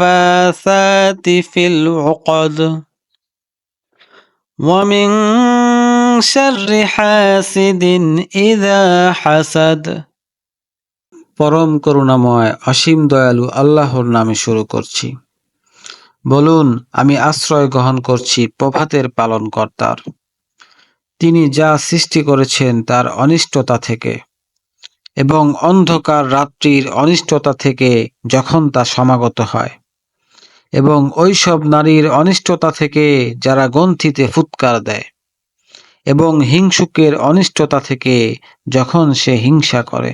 النفاثات في العقد ومن شر حاسد إذا حسد পরম করুণাময় অসীম দয়ালু আল্লাহর নামে শুরু করছি বলুন আমি আশ্রয় গ্রহণ করছি প্রভাতের পালনকর্তার তিনি যা সৃষ্টি করেছেন তার অনিষ্টতা থেকে এবং অন্ধকার রাত্রির অনিষ্টতা থেকে যখন তা সমাগত হয় এবং ওই সব নারীর অনিষ্টতা থেকে যারা গ্রন্থিতে ফুৎকার দেয় এবং হিংসুকের অনিষ্টতা থেকে যখন সে হিংসা করে।